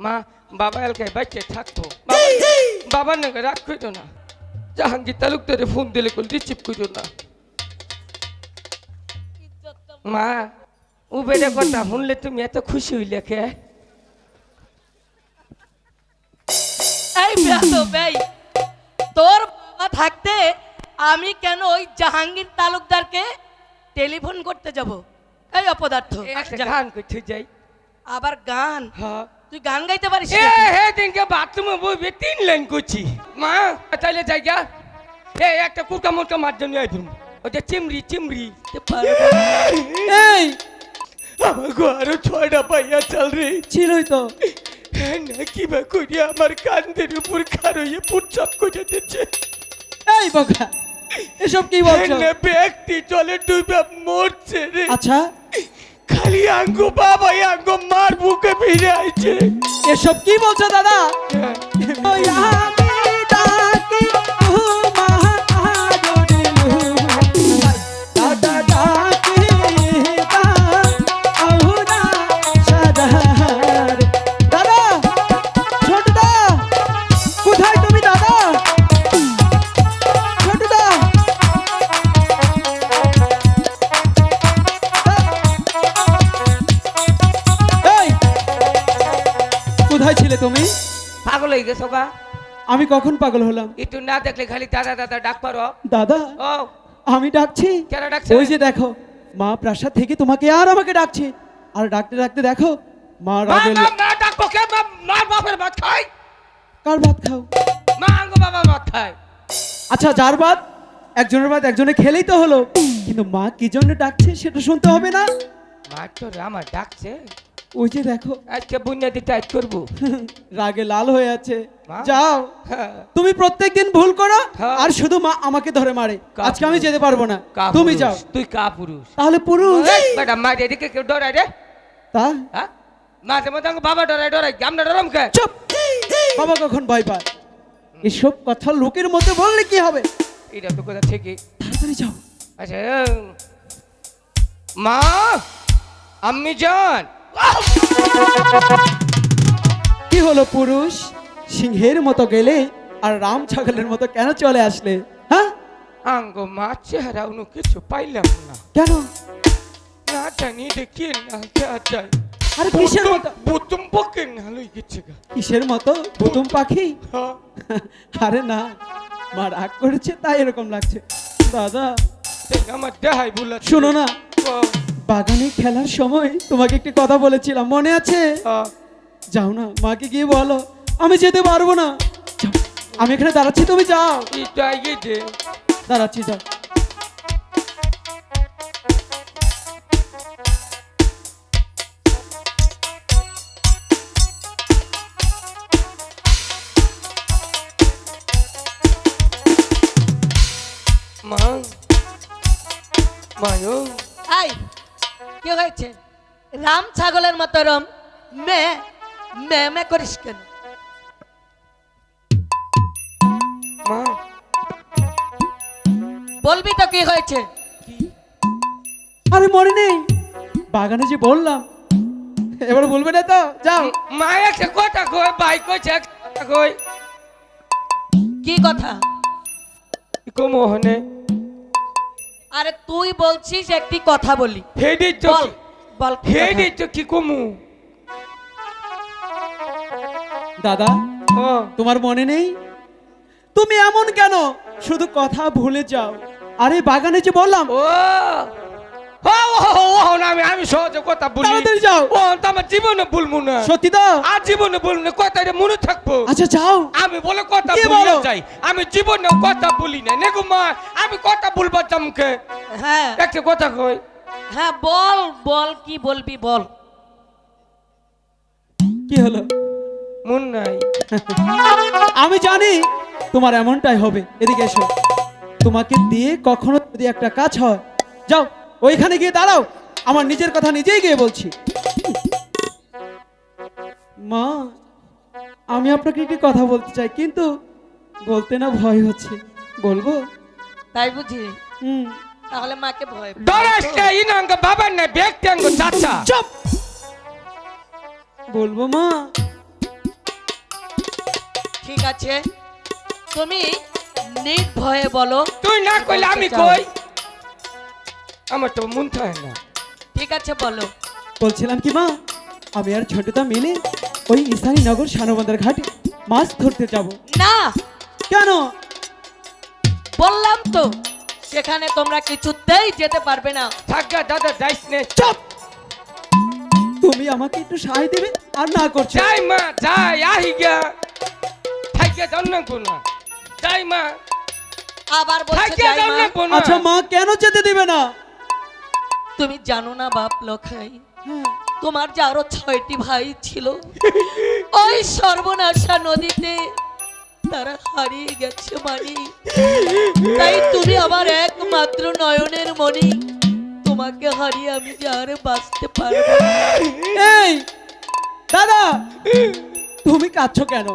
মা বাবা এলাকায় বাচ্চা থাকতো বাবা- বাবার নাকি রাগ করতো না। জাহাঙ্গীর তালুকদারে ফোন দিলে কোন রিসিভ করতো না। মা ও বেড়ে কথা শুনলে তুমি এত খুশি হইলে কে? এই তোর বাবা থাকতে আমি কেন ওই জাহাঙ্গীর তালুকদারকে টেলিফোন করতে যাব? এই অপদার্থ। গান করতে যাই। আবার গান? হ্যাঁ। তুই গান গাইতে পারিস এ? হে দিনকে বাথরুমে বইবে তিন লাইন করছি। মা তাইলে যাই গা এ একটা কুরকা মুরকা মার জন্য আইতুম ওটা চিমড়ি চিমড়ি। এই আমার ঘরে ছয়টা পাইয়া চাল রে। ছিলই তো। না কি বা করি? আমার কান্দের উপর খারইয়ে পুটচাপ করে দিচ্ছে। এই বকা এসব কি বলছো? ব্যক্তি চলে ডুবে মরছে রে। আচ্ছা। খালি আঙ্গু বাবা আঙ্গু মার বুকে ফিরে আইছে এসব কি বলছো দাদা? হয়ে গেছো গা? আমি কখন পাগল হলাম? একটু না দেখলে খালি দাদা দাদা ডাক পারো। দাদা ও। আমি ডাকছি? কেন ডাকছে? ওই যে দেখো মা প্রাসাদ থেকে তোমাকে আর আমাকে ডাকছে। আর ডাকতে ডাকতে দেখো মা মা রাগে মা মা ডাকবো কে? মা মার বাপের ভাত খাই। কার ভাত খাও? মা আঙ্গু বাবা ভাত খায় আচ্ছা যার ভাত? একজনের ভাত একজনে খেলেই তো হলো। কিন্তু মা কি জন্য ডাকছে সেটা শুনতে হবে না। মা তো আমার ডাকছে। ওই যে দেখো। আজকে বুনিয়াদি টাইট করব। রাগে লাল হয়ে আছে। যাও। হ্যাঁ। তুমি প্রত্যেকদিন ভুল করো হ্যাঁ। আর শুধু মা আমাকে ধরে মারে। আজকে আমি যেতে পারব না। তুমি যাও। তুই কা পুরুষ তাহলে পুরুষ। বেটা মা এদিকে কেউ ডরাই রে। তা? হ্যাঁ? মাঝে মধ্যে বাবা ডরাই ডরাই আমরা ডরাম কে? চুপ। বাবা কখন ভয় পায়? এসব কথা লোকের মধ্যে বললে কি হবে? এটা তো কথা ঠিকই। তাড়াতাড়ি যাও। আচ্ছা মা আম্মি জান কি হলো পুরুষ? সিংহের মতো গেলে আর রাম ছাগলের মতো কেন চলে আসলে? হ্যাঁ? আঙ্গ মা চেহারা অন্য কিছু পাইলাম না। কেন? না জানি দেখি না যা আরে কিসের মতো? বুতুম পকে না লই গেছে কিসের মতো? পুতুম পাখি? আরে না মা রাগ করেছে তাই এরকম লাগছে। দাদা। আমার দেহাই বুলা শোনো না। বাগানে খেলার সময় তোমাকে একটি কথা বলেছিলাম মনে আছে? যাও না মাকে গিয়ে বলো আমি যেতে পারব না। আমি এখানে দাঁড়াচ্ছি তুমি যাও। দাঁড়াচ্ছি যাও। মা মায়ো এই কি হয়েছে? রাম ছাগলের মতো রম মে মে মে করিস কেন? বলবি তো কি হয়েছে? আরে মনে নেই। বাগানে যে বললাম এবার বলবে না তো যাও। মা একটা কথা কই ভাই কইছে কথা কই। কি কথা? কো মোহনে আরে তুই বলছিস একটি কথা বলি। হেডি বল বল? হেডি তো কি কমু। দাদা ও। তোমার মনে নেই? তুমি এমন কেন? শুধু কথা ভুলে যাও। আরে বাগানে যে বললাম। ও। আমি আমি সহজে কথা বলি। যাও। ও আমার জীবনে না। সত্যি তো? আর জীবনে বলব না। কথা মনে থাকব। আচ্ছা যাও। আমি বলে কথা যাই। আমি জীবনে কথা বলি না। নেগো মা আমি কথা হ্যাঁ। একটা কথা কই। হ্যাঁ বল বল কি বলবি বল। কি হলো? মন নাই। আমি জানি তোমার এমনটাই হবে। এদিকে এসো। তোমাকে দিয়ে কখনো যদি একটা কাজ হয় যাও। ওইখানে গিয়ে দাঁড়াও। আমার নিজের কথা নিজেই গিয়ে বলছি। মা আমি আপনাকে একটি কথা বলতে চাই কিন্তু বলতে না ভয় হচ্ছে। বলব? তাই বুঝি? হুম। তাহলে মাকে ভয়। দরাসটা ইনাঙ্গ বাবার না ব্যক্তি আঙ্গ চাচা। চুপ! বলব মা। ঠিক আছে। তুমি নির্ভয়ে বলো। তুই না কইলে আমি কই? আমার তো মন থাকে না। ঠিক আছে বলো। বলছিলাম কি মা? আমি আর ছোটটা মিলে ওই ইসানীনগর শানবন্দর ঘাটে মাছ ধরতে যাব। না! কেন? বললাম তো সেখানে তোমরা কিছুতেই যেতে পারবে না। থাকা দাদা যাইস নে চুপ! তুমি আমাকে একটু সাহায্য দেবে আর না করছ। যাই মা যাই আহি গিয়া। যাও না। কোনা যাই মা। আবার বলছো যাই যাও মা। না। কোনা আচ্ছা মা কেন যেতে দিবে না? তুমি জানো না বাপ লখাই হ্যাঁ, তোমার যে আরও ছয়টি ভাই ছিল ওই সর্বনাশা নদীতে তারা হারিয়ে গেছে মানি। তাই তুমি আমার একমাত্র নয়নের মণি তোমাকে হারিয়ে আমি যে আর বাঁচতে পারব না। এই দাদা তুমি কাঁদছো কেন?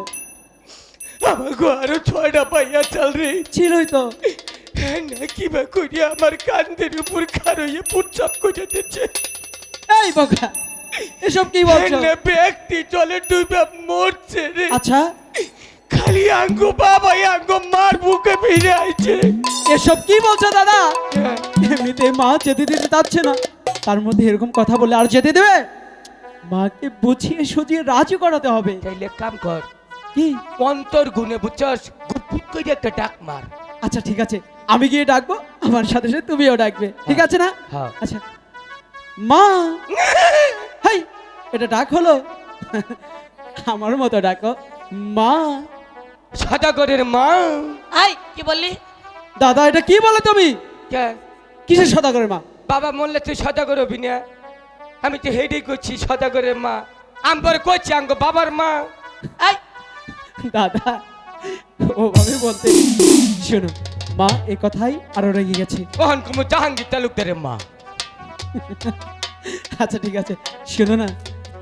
আমার গো আরও ছয়টা পাইয়া চাল রে। ছিলই তো। কিবা করিয়া আমার কান্দের উপর খারইয়ে পুটচাপ করে দিচ্ছে। এই বোকা এসব কি বলছো? ব্যক্তি চলে ডুবে মরছে রে। আচ্ছা। খালি আঙ্গু বাবা আঙ্গু মার বুকে ফিরে আইছে। এসব কি বলছো দাদা? এমনিতে মা যেতে দিতে চাচ্ছে না। তার মধ্যে এরকম কথা বলে আর যেতে দেবে? মাকে বুঝিয়ে সুঝিয়ে রাজি করাতে হবে। তাইলে এক কাম কর। কি? অন্তর গুনে বুঝছস গুপুট করে একটা ডাক মার। আচ্ছা ঠিক আছে। আমি গিয়ে ডাকবো আমার সাথে সাথে তুমিও ডাকবে। ঠিক আছে না? হ্যাঁ। আচ্ছা। মা! হাই এটা ডাক হলো? আমার মতো ডাকো। মা! সদাগরের মা! আই কি বললি? দাদা এটা কি বলে তুমি? কে? কিসের সদাগরের মা? বাবা মরলে তুই সদাগর হবি না। আমি তো হেডেই করছি সদাগরের মা। আমি পরে করছি আঙ্গ বাবার মা। আই দাদা ও ওভাবে বলতে শোনো মা এ কথাই আরও রেগে গেছে। ওহন কুমু জাহাঙ্গীর তালুকদারের মা। আচ্ছা ঠিক আছে। শোনো না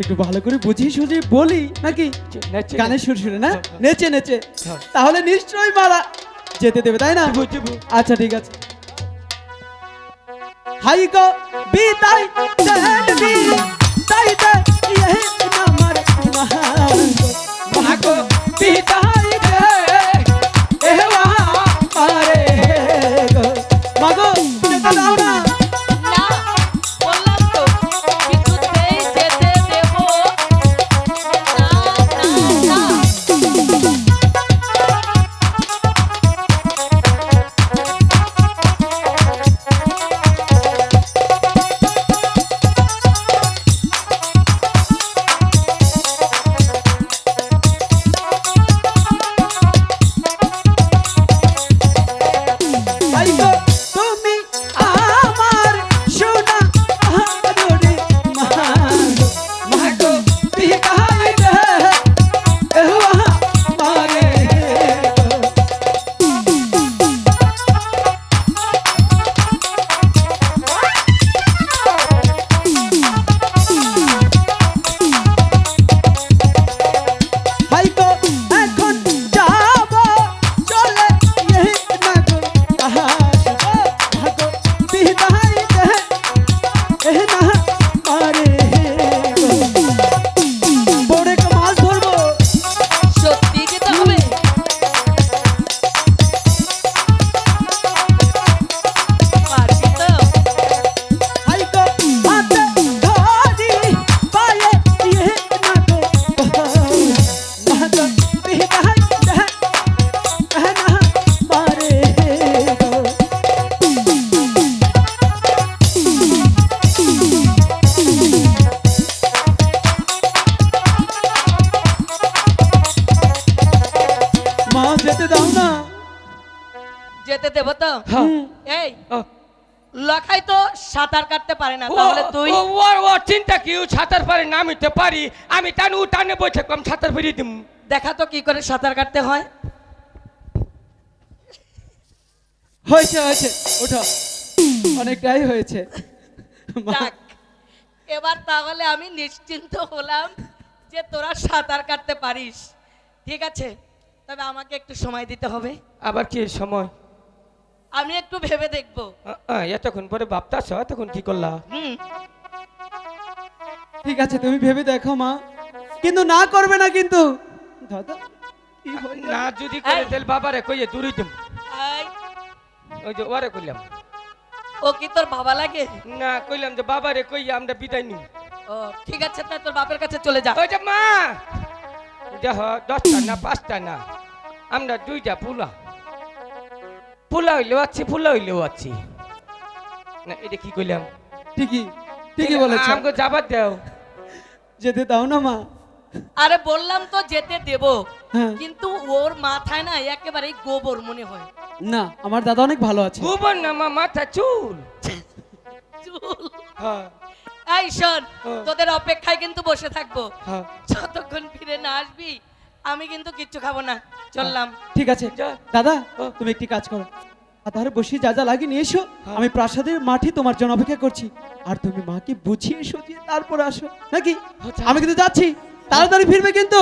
একটু ভালো করে বুঝিয়ে সুঝিয়ে বলি নাকি? গানের সুর সুরে না। নেচে নেচে। তাহলে নিশ্চয়ই মারা যেতে দেবে তাই না? আচ্ছা ঠিক আছে। হাই গো বিদাই বি তাই দে ইহে নামার মহান ভাগো বিদায়। দে যেতে দাও না। যেতে দেব তো? হ্যাঁ। এই লখাই তো সাঁতার কাটতে পারে না তাহলে তুই? ও ও ও চিন্তা কি? সাঁতার পারে না আমি তো পারি। আমি টানু টানে বসে কম সাঁতার ফিরিয়ে দিম। দেখা তো কি করে সাঁতার কাটতে হয়। হয়েছে হয়েছে ওঠো। অনেকটাই হয়েছে। এবার তাহলে আমি নিশ্চিন্ত হলাম যে তোরা সাঁতার কাটতে পারিস। ঠিক আছে? তবে আমাকে একটু সময় দিতে হবে। আবার কি সময়? আমি একটু ভেবে দেখব। এতক্ষণ পরে ভাবতাছ? এতক্ষণ কি করলা? ঠিক আছে তুমি ভেবে দেখো মা। কিন্তু না করবে না কিন্তু। দাদা কি না? না যদি করে। তাহলে বাবারে কইয়ে দূরে দিম এই, ওই যে ওরে কইলাম। ও কি তোর বাবা লাগে? না কইলাম যে বাবারে কইয়ে আমরা বিদায় নিই। ও ঠিক আছে তাই তোর বাপের কাছে চলে যা। ওই যে মা! দেখ দশটা না পাঁচটা না আমরা দুইটা পুলা। পুলা হইলেও আছি পুলা হইলেও আছি। না এটা কি কইলাম? ঠিকই ঠিকই বলেছ। আমাকে যাবার দেও। যেতে দাও না মা। আরে বললাম তো যেতে দেব। হ্যাঁ। কিন্তু ওর মাথায় না একেবারে গোবর মনে হয়। না আমার দাদা অনেক ভালো আছে। গোবর না মা মাথা চুল। চুল। হ্যাঁ। এই শোন হ্যাঁ। তোদের অপেক্ষায় কিন্তু বসে থাকব। হ্যাঁ। যতক্ষণ ফিরে না আসবি আমি কিন্তু কিচ্ছু খাব না। চললাম। ঠিক আছে। দাদা তুমি একটি কাজ করো। আধারে বসিয়ে যা যা লাগে নিয়ে এসো। হ্যাঁ। আমি প্রাসাদের মাঠে তোমার জন্য অপেক্ষা করছি। আর তুমি মাকে বুঝিয়ে সুঝিয়ে তারপর আসো। নাকি? আচ্ছা। আমি কিন্তু যাচ্ছি। তাড়াতাড়ি ফিরবে কিন্তু।